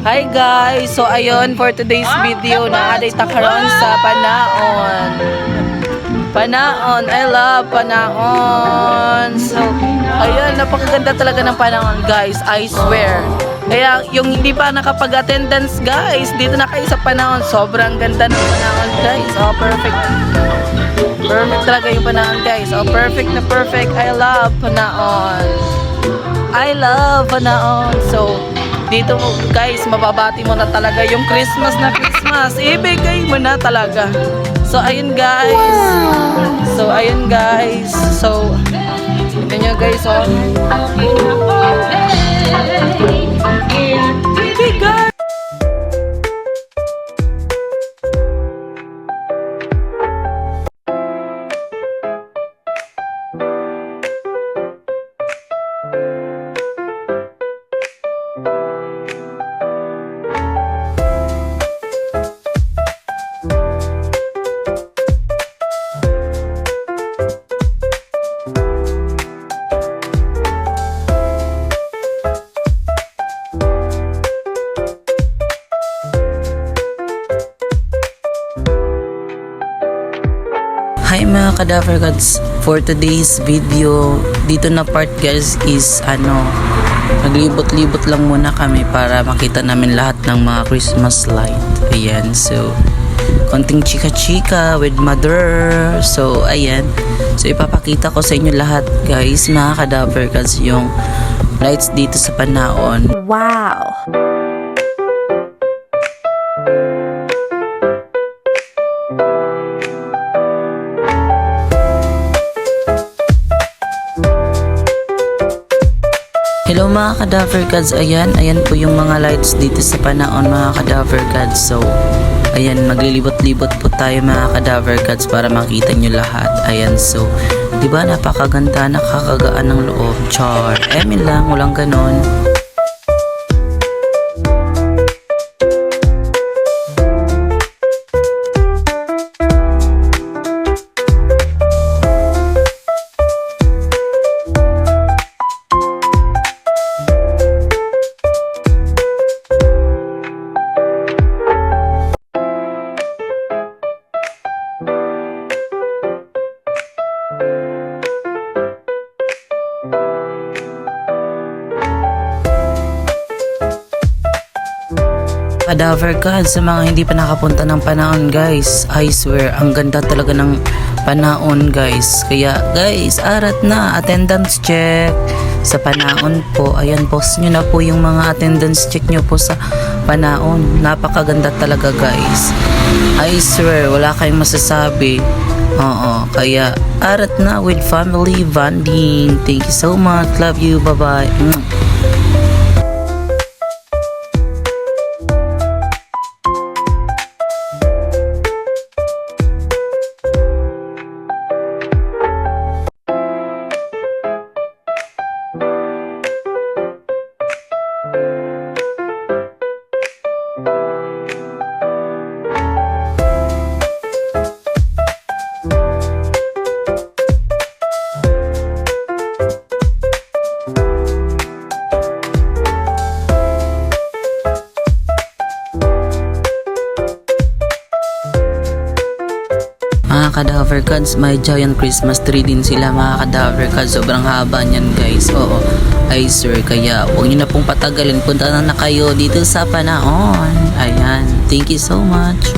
Hi guys! So ayun, for today's video na aday takaron sa Panaon. Panaon, I love Panaon. So, ayun, napakaganda talaga ng Panaon guys, I swear. Kaya yung hindi pa nakapag-attendance guys, dito na kayo sa Panaon. Sobrang ganda ng Panaon guys. Oh, perfect. Perfect talaga yung Panaon guys. Oh, perfect na perfect. I love Panaon. I love Panaon. So, dito guys, mababati mo na talaga yung Christmas na Christmas. Ibigay mo na talaga. So, ayun guys. So, ayun guys. So, tignan nyo guys, oh. Hi mga Cadaver Gods, for today's video, dito na part guys is ano, naglibot-libot lang muna kami para makita namin lahat ng mga Christmas light. Ayan, so, konting chika-chika with mother. So, ayan. So, ipapakita ko sa inyo lahat guys, mga Cadaver Gods, yung lights dito sa Panaon. Wow. Mga Cadaver Gods, ayan, ayan po yung mga lights dito sa Panaon mga Cadaver Gods. So, ayan, maglilibot-libot po tayo mga Cadaver Gods para makita nyo lahat. Ayan, so, di ba napakaganda, nakakagaan ng loob. Char, emin lang, walang ganon. Cadaver God sa mga hindi pa nakapunta ng Panaon guys. I swear, ang ganda talaga ng Panaon guys. Kaya guys, arat na, attendance check sa Panaon po. Ayan, post nyo na po yung mga attendance check nyo po sa Panaon. Napakaganda talaga guys. I swear, wala kayong masasabi. Oo, kaya arat na with family bonding. Thank you so much. Love you. Bye-bye. Cadaver gods, may giant Christmas tree din sila mga cadaver gods. Sobrang haba niyan guys. Oo. Ay sir, kaya huwag niyo na pong patagalin. Punta na na kayo dito sa Panaon. Ayan. Thank you so much.